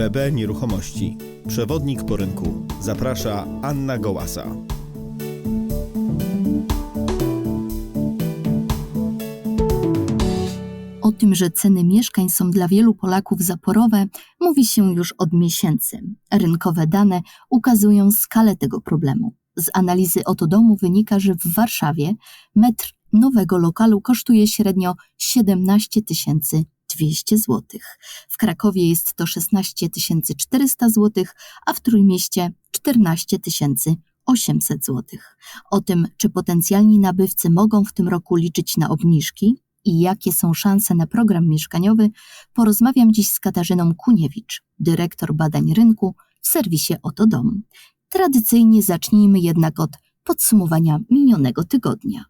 PB Nieruchomości. Przewodnik po rynku. Zaprasza Anna Gołasa. O tym, że ceny mieszkań są dla wielu Polaków zaporowe, mówi się już od miesięcy. Rynkowe dane ukazują skalę tego problemu. Z analizy Otodomu wynika, że w Warszawie metr nowego lokalu kosztuje średnio 17 200 zł. W Krakowie jest to 16 400 zł, a w Trójmieście 14 800 zł. O tym, czy potencjalni nabywcy mogą w tym roku liczyć na obniżki, i jakie są szanse na program mieszkaniowy, porozmawiam dziś z Katarzyną Kuniewicz, dyrektor badań rynku w serwisie Oto Dom. Tradycyjnie zacznijmy jednak od podsumowania minionego tygodnia.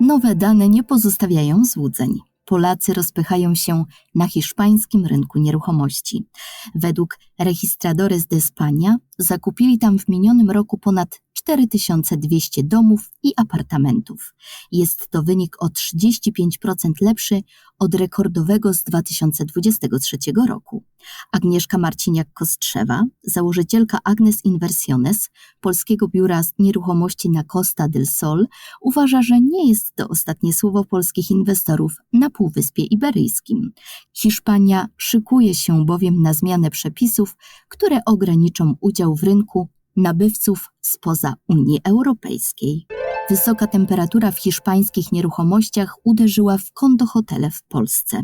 Nowe dane nie pozostawiają złudzeń. Polacy rozpychają się na hiszpańskim rynku nieruchomości. Według Registradores de España zakupili tam w minionym roku ponad 4200 domów i apartamentów. Jest to wynik o 35% lepszy od rekordowego z 2023 roku. Agnieszka Marciniak-Kostrzewa, założycielka Agnes Inversiones, polskiego biura nieruchomości na Costa del Sol, uważa, że nie jest to ostatnie słowo polskich inwestorów na Półwyspie Iberyjskim. Hiszpania szykuje się bowiem na zmianę przepisów, które ograniczą udział w rynku nabywców spoza Unii Europejskiej. Wysoka temperatura w hiszpańskich nieruchomościach uderzyła w kondohotele w Polsce.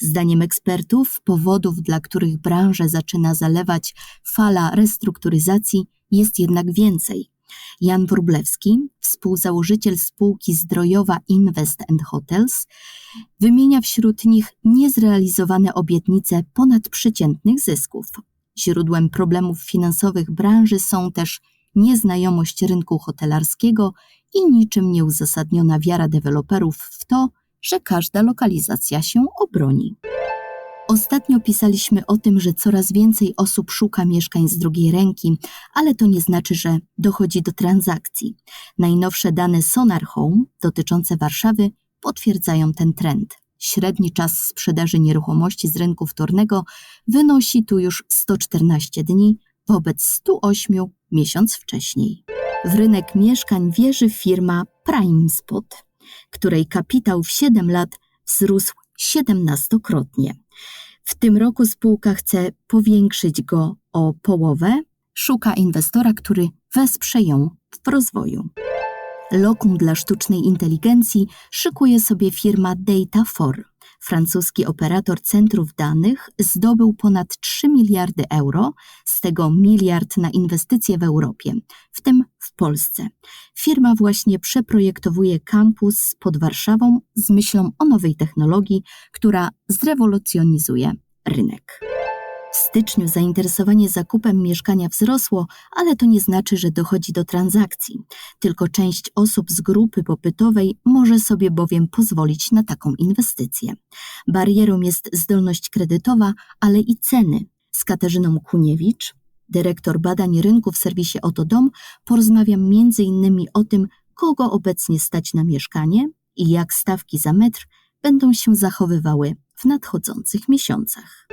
Zdaniem ekspertów, powodów, dla których branżę zaczyna zalewać fala restrukturyzacji, jest jednak więcej. Jan Wróblewski, współzałożyciel spółki zdrojowa Invest and Hotels, wymienia wśród nich niezrealizowane obietnice ponadprzeciętnych zysków. Źródłem problemów finansowych branży są też nieznajomość rynku hotelarskiego i niczym nieuzasadniona wiara deweloperów w to, że każda lokalizacja się obroni. Ostatnio pisaliśmy o tym, że coraz więcej osób szuka mieszkań z drugiej ręki, ale to nie znaczy, że dochodzi do transakcji. Najnowsze dane Sonar Home dotyczące Warszawy potwierdzają ten trend. Średni czas sprzedaży nieruchomości z rynku wtórnego wynosi tu już 114 dni wobec 108 miesiąc wcześniej. W rynek mieszkań wierzy firma PrimeSpot, której kapitał w 7 lat wzrósł 17-krotnie. W tym roku spółka chce powiększyć go o połowę, szuka inwestora, który wesprze ją w rozwoju. Lokum dla sztucznej inteligencji szykuje sobie firma Data4. Francuski operator centrów danych zdobył ponad 3 miliardy euro, z tego miliard na inwestycje w Europie, w tym w Polsce. Firma właśnie przeprojektowuje kampus pod Warszawą z myślą o nowej technologii, która zrewolucjonizuje rynek. Styczniu zainteresowanie zakupem mieszkania wzrosło, ale to nie znaczy, że dochodzi do transakcji. Tylko część osób z grupy popytowej może sobie bowiem pozwolić na taką inwestycję. Barierą jest zdolność kredytowa, ale i ceny. Z Katarzyną Kuniewicz, dyrektor badań rynku w serwisie Oto Dom, porozmawiam m.in. o tym, kogo obecnie stać na mieszkanie i jak stawki za metr będą się zachowywały w nadchodzących miesiącach.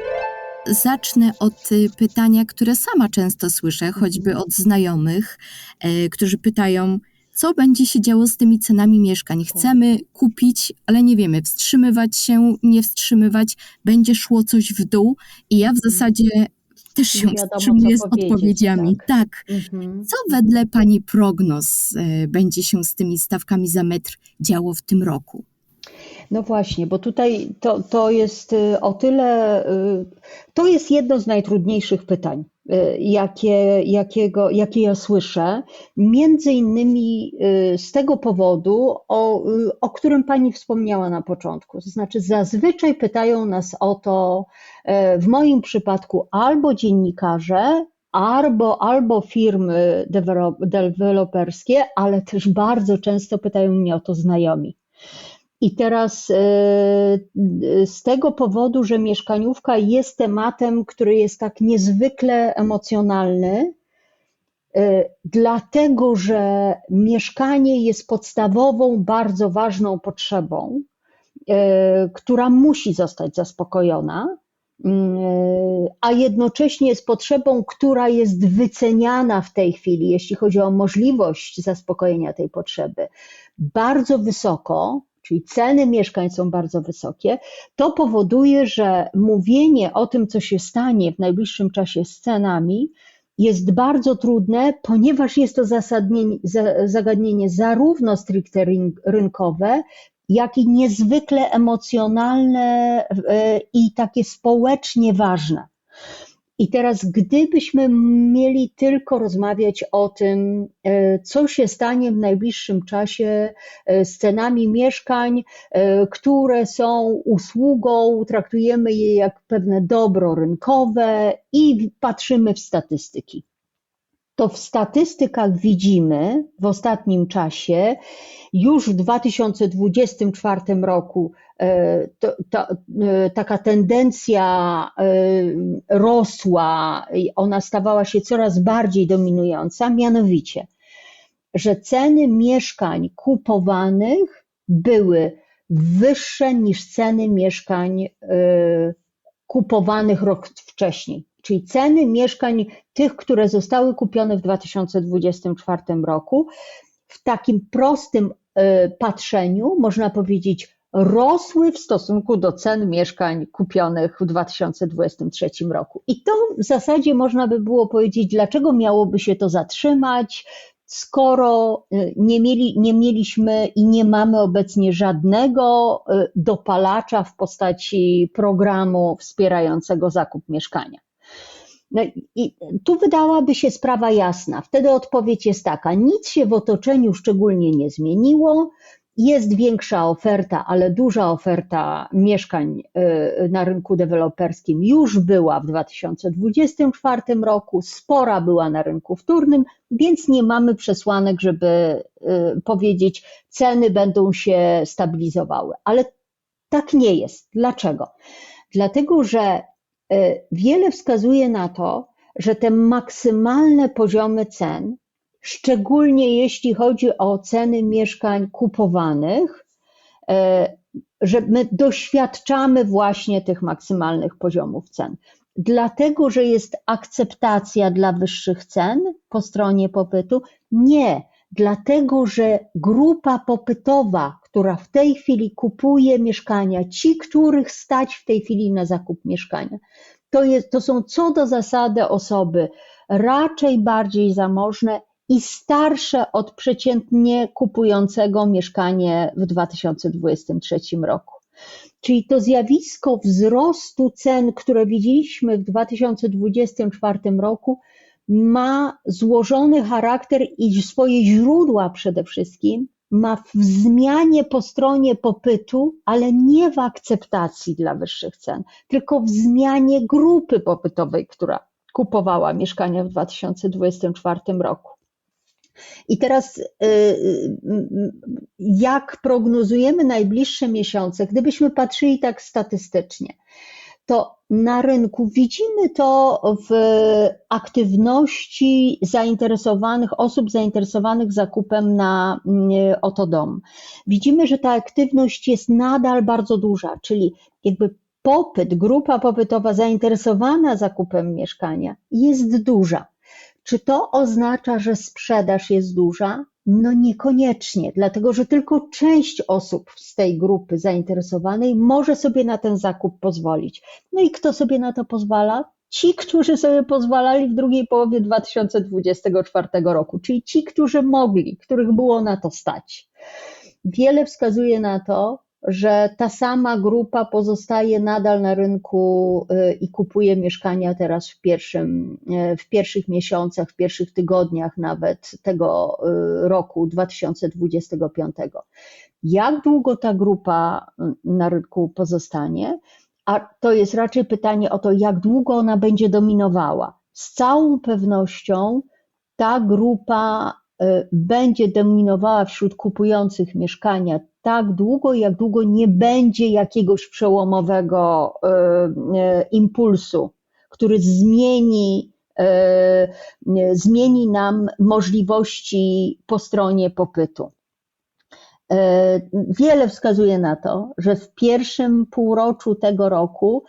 Zacznę od y, pytania, które sama często słyszę, choćby od znajomych, e, którzy pytają, co będzie się działo z tymi cenami mieszkań. Chcemy kupić, ale nie wiemy, wstrzymywać się, nie wstrzymywać, będzie szło coś w dół. I ja w mhm. zasadzie też się wstrzymuję z odpowiedziami. Tak. tak. Mhm. Co wedle Pani prognoz e, będzie się z tymi stawkami za metr działo w tym roku? No właśnie, bo tutaj to, to jest y, o tyle, y, to jest jedno z najtrudniejszych pytań, y, jakie, jakiego, jakie ja słyszę, między innymi z tego powodu, o, o którym Pani wspomniała na początku. To znaczy, zazwyczaj pytają nas o to, w moim przypadku, albo dziennikarze, albo, albo firmy deweloperskie, ale też bardzo często pytają mnie o to znajomi. I teraz e, z tego powodu, że mieszkaniówka jest tematem, który jest tak niezwykle emocjonalny, e, dlatego że mieszkanie jest podstawową, bardzo ważną potrzebą, e, która musi zostać zaspokojona. mm, a jednocześnie z potrzebą, która jest wyceniana w tej chwili, jeśli chodzi o możliwość zaspokojenia tej potrzeby, bardzo wysoko, czyli ceny mieszkań są bardzo wysokie, to powoduje, że mówienie o tym, co się stanie w najbliższym czasie z cenami, jest bardzo trudne, ponieważ jest to zagadnienie zarówno stricte ryn- rynkowe, jak i niezwykle emocjonalne e, i takie społecznie ważne. I teraz, gdybyśmy mieli tylko rozmawiać o tym, e, co się stanie w najbliższym czasie e, z cenami mieszkań, e, które są usługą, traktujemy je jak pewne dobro rynkowe i patrzymy w statystyki. To w statystykach widzimy w ostatnim czasie, już w 2024 roku e, to, ta, e, taka tendencja e, rosła, ona stawała się coraz bardziej dominująca, mianowicie, że ceny mieszkań kupowanych były wyższe niż ceny mieszkań kupowanych rok wcześniej. Czyli ceny mieszkań tych, które zostały kupione w 2024 roku, w takim prostym e, patrzeniu, można powiedzieć, rosły w stosunku do cen mieszkań kupionych w 2023 roku. I to w zasadzie można by było powiedzieć, dlaczego miałoby się to zatrzymać, skoro e, nie, mieli, nie mieliśmy i nie mamy obecnie żadnego e, dopalacza w postaci programu wspierającego zakup mieszkania. No i tu wydałaby się sprawa jasna. Wtedy odpowiedź jest taka: nic się w otoczeniu szczególnie nie zmieniło. Jest większa oferta, ale duża oferta mieszkań y, na rynku deweloperskim już była w 2024 roku, spora była na rynku wtórnym, więc nie mamy przesłanek, żeby y, powiedzieć, ceny będą się stabilizowały. Ale tak nie jest. Dlaczego? Dlatego, że Wiele wskazuje na to, że te maksymalne poziomy cen, szczególnie jeśli chodzi o ceny mieszkań kupowanych, e, że my doświadczamy właśnie tych maksymalnych poziomów cen. Dlatego, że jest akceptacja dla wyższych cen po stronie popytu? Nie, dlatego, że grupa popytowa, która w tej chwili kupuje mieszkania, ci, których stać w tej chwili na zakup mieszkania, to, jest, to są co do zasady osoby raczej bardziej zamożne i starsze od przeciętnie kupującego mieszkanie w 2023 roku. Czyli to zjawisko wzrostu cen, które widzieliśmy w 2024 roku, ma złożony charakter i swoje źródła przede wszystkim ma w zmianie po stronie popytu, ale nie w akceptacji dla wyższych cen, tylko w zmianie grupy popytowej, która kupowała mieszkania w 2024 roku. I teraz, y, y, jak prognozujemy najbliższe miesiące, gdybyśmy patrzyli tak statystycznie, to na rynku widzimy to w aktywności zainteresowanych, osób zainteresowanych zakupem na mm, oto dom. Widzimy, że ta aktywność jest nadal bardzo duża, czyli jakby popyt, grupa popytowa zainteresowana zakupem mieszkania jest duża. Czy to oznacza, że sprzedaż jest duża? No niekoniecznie, dlatego że tylko część osób z tej grupy zainteresowanej może sobie na ten zakup pozwolić. No i kto sobie na to pozwala? Ci, którzy sobie pozwalali w drugiej połowie 2024 roku, czyli ci, którzy mogli, których było na to stać. Wiele wskazuje na to, że ta sama grupa pozostaje nadal na rynku y, i kupuje mieszkania teraz w, pierwszym, y, w pierwszych miesiącach, w pierwszych tygodniach nawet tego y, roku 2025. Jak długo ta grupa na rynku pozostanie? A to jest raczej pytanie o to, jak długo ona będzie dominowała. Z całą pewnością ta grupa będzie dominowała wśród kupujących mieszkania tak długo, jak długo nie będzie jakiegoś przełomowego e, e, impulsu, który zmieni, zmieni nam możliwości po stronie popytu. Wiele wskazuje na to, że w pierwszym półroczu tego roku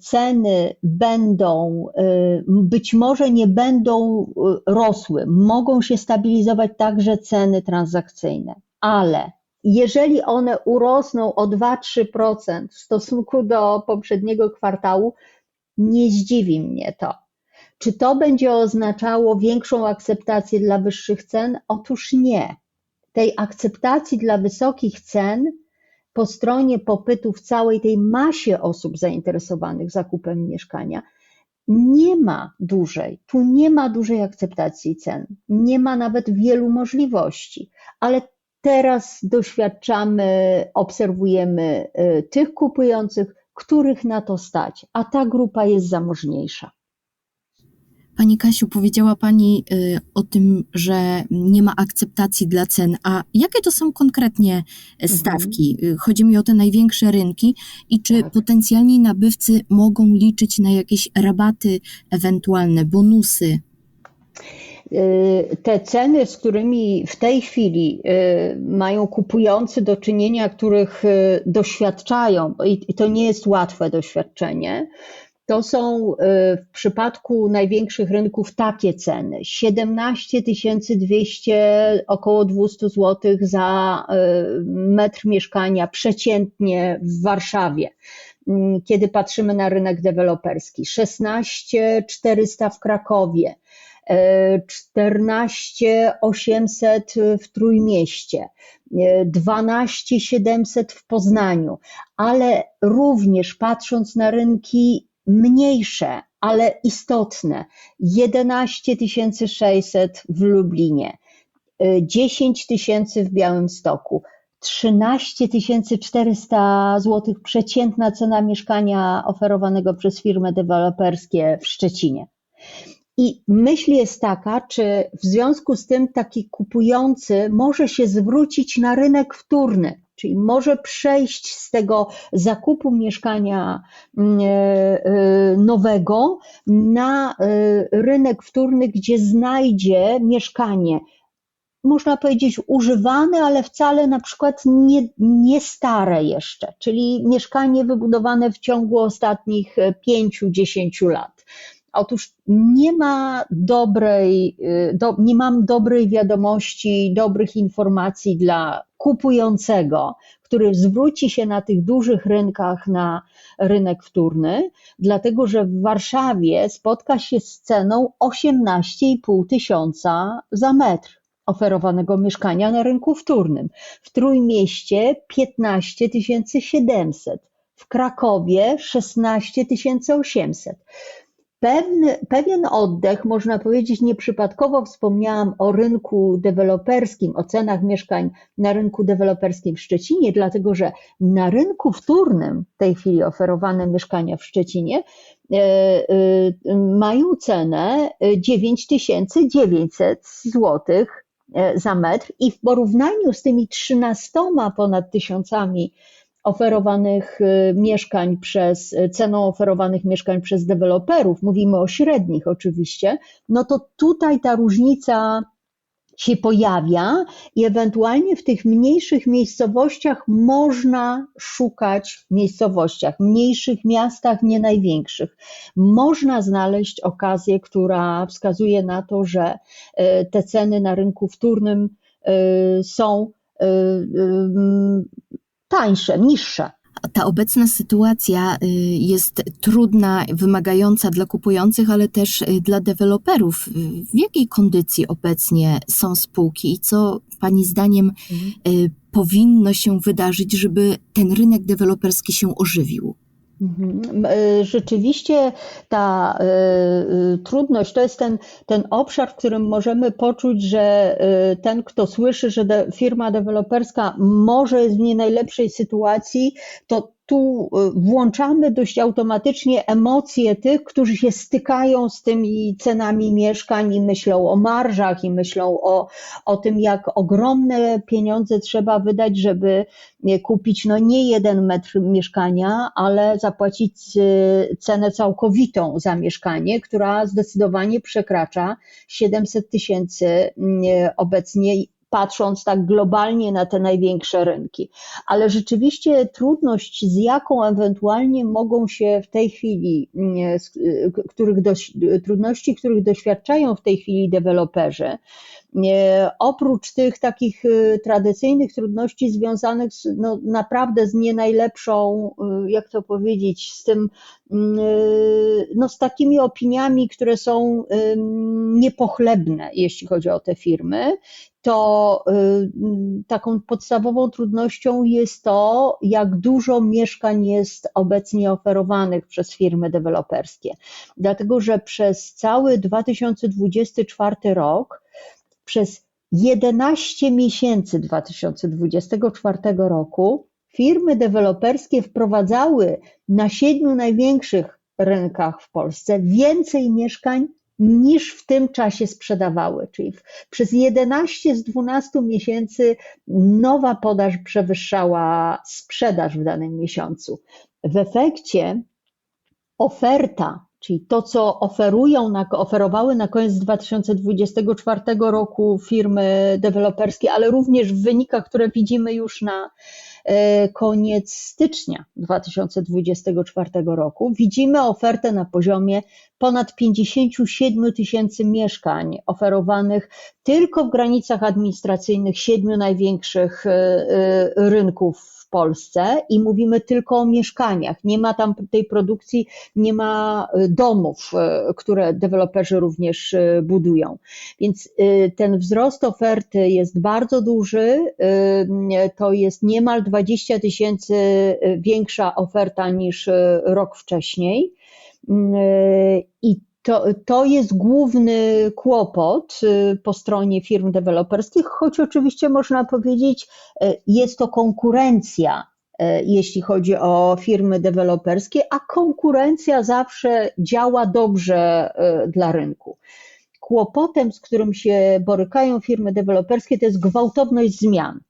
ceny będą, e, być może nie będą e, rosły, mogą się stabilizować także ceny transakcyjne, ale jeżeli one urosną o 2-3% w stosunku do poprzedniego kwartału, nie zdziwi mnie to. Czy to będzie oznaczało większą akceptację dla wyższych cen? Otóż nie. Tej akceptacji dla wysokich cen po stronie popytu w całej tej masie osób zainteresowanych zakupem mieszkania nie ma dużej. Tu nie ma dużej akceptacji cen. Nie ma nawet wielu możliwości, ale teraz doświadczamy, obserwujemy y, tych kupujących, których na to stać, a ta grupa jest zamożniejsza. Pani Kasiu, powiedziała Pani y, o tym, że nie ma akceptacji dla cen, a jakie to są konkretnie stawki? Y, Chodzi mi o te największe rynki i czy Tak. potencjalni nabywcy mogą liczyć na jakieś rabaty, ewentualne bonusy? Y, Te ceny, z którymi w tej chwili mają kupujący do czynienia, których doświadczają, i to nie jest łatwe doświadczenie, to są y, w przypadku największych rynków takie ceny: 17 200, około 200 zł za y, metr mieszkania przeciętnie w Warszawie. Mm, Kiedy patrzymy na rynek deweloperski, 16 400 w Krakowie, e, 14 800 w Trójmieście, e, 12 700 w Poznaniu, ale również patrząc na rynki mniejsze, ale istotne, 11 600 w Lublinie, e, 10 tysięcy w Białymstoku, 13 400 zł przeciętna cena mieszkania oferowanego przez firmy deweloperskie w Szczecinie. I myśl jest taka, czy w związku z tym taki kupujący może się zwrócić na rynek wtórny, czyli może przejść z tego zakupu mieszkania mm, e, e, nowego na e, rynek wtórny, gdzie znajdzie mieszkanie można powiedzieć używane, ale wcale na przykład nie, nie stare jeszcze, czyli mieszkanie wybudowane w ciągu ostatnich 5-10 lat. Otóż nie ma dobrej, y, do, nie mam dobrej wiadomości, dobrych informacji dla kupującego, który zwróci się na tych dużych rynkach na rynek wtórny, dlatego że w Warszawie spotka się z ceną 18,5 tysiąca za metr oferowanego mieszkania na rynku wtórnym. W Trójmieście 15 700, w Krakowie 16 800. Pewien oddech, można powiedzieć, nieprzypadkowo wspomniałam o rynku deweloperskim, o cenach mieszkań na rynku deweloperskim w Szczecinie, dlatego że na rynku wtórnym w tej chwili oferowane mieszkania w Szczecinie e, e, mają cenę 9900 zł za metr i w porównaniu z tymi 13 ponad tysiącami oferowanych y, mieszkań przez, ceną oferowanych mieszkań przez deweloperów, mówimy o średnich oczywiście, no to tutaj ta różnica się pojawia i ewentualnie w tych mniejszych miejscowościach można szukać miejscowościach, mniejszych miastach, nie największych. Można znaleźć okazję, która wskazuje na to, że y, te ceny na rynku wtórnym y, są tańsze, niższe. Ta obecna sytuacja y, jest trudna, wymagająca dla kupujących, ale też y, dla deweloperów. Y, W jakiej kondycji obecnie są spółki i co Pani zdaniem y, powinno się wydarzyć, żeby ten rynek deweloperski się ożywił? Mhm. Y, Rzeczywiście ta y, y, trudność to jest ten, ten obszar, w którym możemy poczuć, że ten, kto słyszy, że firma deweloperska może jest w nie najlepszej sytuacji, to tu y, włączamy dość automatycznie emocje tych, którzy się stykają z tymi cenami mieszkań i myślą o marżach i myślą o, o tym, jak ogromne pieniądze trzeba wydać, żeby nie kupić no nie jeden metr mieszkania, ale zapłacić y, cenę całkowitą za mieszkanie, która zdecydowanie przekracza 700 tysięcy obecnie patrząc tak globalnie na te największe rynki. Ale rzeczywiście trudność, z jaką ewentualnie mogą się w tej chwili, mm, których dość, trudności, których doświadczają w tej chwili deweloperzy, oprócz tych takich tradycyjnych trudności związanych z, no, naprawdę z nie najlepszą, jak to powiedzieć, z tym, mm, no, z takimi opiniami, które są niepochlebne, jeśli chodzi o te firmy, to taką podstawową trudnością jest to, jak dużo mieszkań jest obecnie oferowanych przez firmy deweloperskie. Dlatego, że przez cały 2024 rok przez 11 miesięcy 2024 roku firmy deweloperskie wprowadzały na siedmiu największych rynkach w Polsce więcej mieszkań niż w tym czasie sprzedawały. Czyli przez 11 z 12 miesięcy nowa podaż przewyższała sprzedaż w danym miesiącu. W efekcie oferta czyli to, co oferują, na, oferowały na koniec 2024 roku firmy deweloperskie, ale również w wynikach, które widzimy już na e, koniec stycznia 2024 roku, widzimy ofertę na poziomie ponad 57 tysięcy mieszkań oferowanych tylko w granicach administracyjnych siedmiu największych e, e, rynków Polsce i mówimy tylko o mieszkaniach. Nie ma tam tej produkcji, nie ma y, domów, y, które deweloperzy również y, budują. Więc ten wzrost oferty jest bardzo duży. To jest niemal 20 tysięcy większa oferta niż rok wcześniej. To, to jest główny kłopot y, po stronie firm deweloperskich, choć oczywiście można powiedzieć, y, jest to konkurencja, y, jeśli chodzi o firmy deweloperskie, a konkurencja zawsze działa dobrze dla rynku. Kłopotem, z którym się borykają firmy deweloperskie, to jest gwałtowność zmian.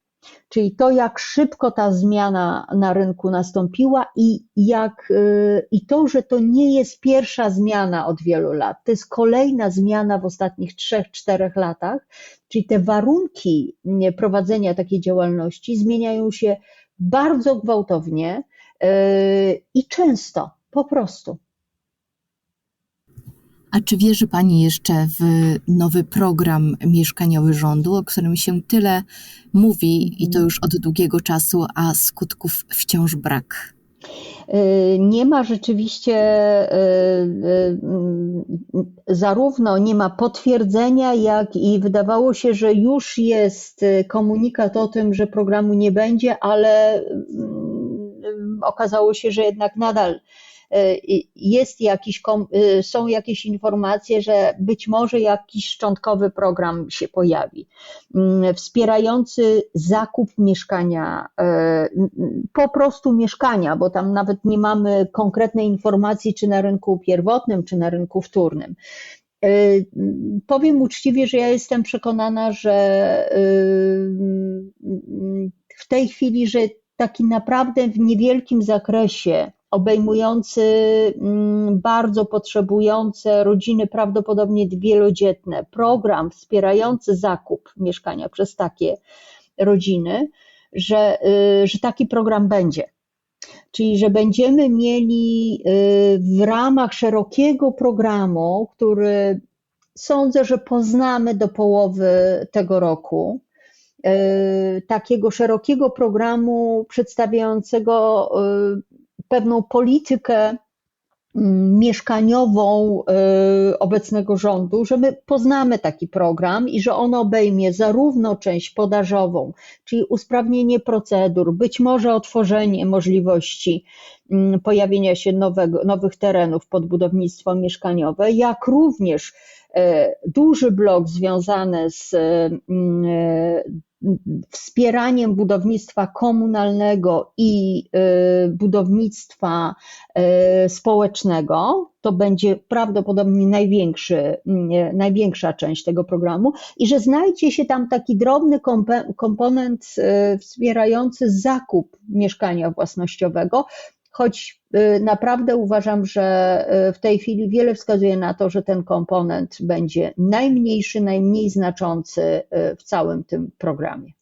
Czyli to, jak szybko ta zmiana na rynku nastąpiła i, jak, y, i to, że to nie jest pierwsza zmiana od wielu lat, to jest kolejna zmiana w ostatnich trzech, czterech latach, czyli te warunki prowadzenia takiej działalności zmieniają się bardzo gwałtownie y, i często, po prostu. A czy wierzy Pani jeszcze w nowy program mieszkaniowy rządu, o którym się tyle mówi i to już od długiego czasu, a skutków wciąż brak? Y, nie ma rzeczywiście y, y, zarówno nie ma potwierdzenia, jak i wydawało się, że już jest komunikat o tym, że programu nie będzie, ale okazało się, że jednak nadal jest jakiś, y, są jakieś informacje, że być może jakiś szczątkowy program się pojawi, mm, wspierający zakup mieszkania, y, po prostu mieszkania, bo tam nawet nie mamy konkretnej informacji, czy na rynku pierwotnym, czy na rynku wtórnym. Y, powiem uczciwie, że ja jestem przekonana, że w tej chwili, że taki naprawdę w niewielkim zakresie obejmujący mm, bardzo potrzebujące rodziny, prawdopodobnie wielodzietne, program wspierający zakup mieszkania przez takie rodziny, że, y, że taki program będzie. Czyli, że będziemy mieli y, w ramach szerokiego programu, który sądzę, że poznamy do połowy tego roku, y, takiego szerokiego programu przedstawiającego pewną politykę mm, mieszkaniową y, obecnego rządu, że my poznamy taki program i że on obejmie zarówno część podażową, czyli usprawnienie procedur, być może otworzenie możliwości pojawienia się nowego, nowych terenów pod budownictwo mieszkaniowe, jak również e, duży blok związany z mm, e, wspieraniem budownictwa komunalnego i budownictwa społecznego, to będzie prawdopodobnie największy, y, największa część tego programu, i że znajdzie się tam taki drobny komponent wspierający zakup mieszkania własnościowego, choć y, naprawdę uważam, że y, w tej chwili wiele wskazuje na to, że ten komponent będzie najmniejszy, najmniej znaczący y, w całym tym programie.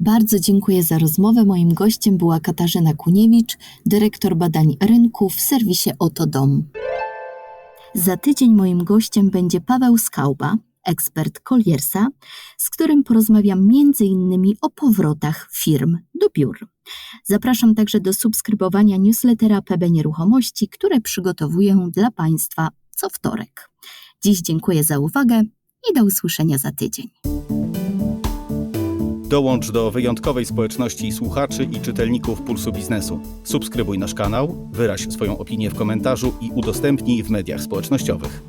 Bardzo dziękuję za rozmowę. Moim gościem była Katarzyna Kuniewicz, dyrektor badań rynku w serwisie Oto Dom. Za tydzień moim gościem będzie Paweł Skałba, ekspert Coliersa, z którym porozmawiam m.in. o powrotach firm do biur. Zapraszam także do subskrybowania newslettera PB Nieruchomości, które przygotowuję dla Państwa co wtorek. Dziś dziękuję za uwagę i do usłyszenia za tydzień. Dołącz do wyjątkowej społeczności słuchaczy i czytelników Pulsu Biznesu. Subskrybuj nasz kanał, wyraź swoją opinię w komentarzu i udostępnij w mediach społecznościowych.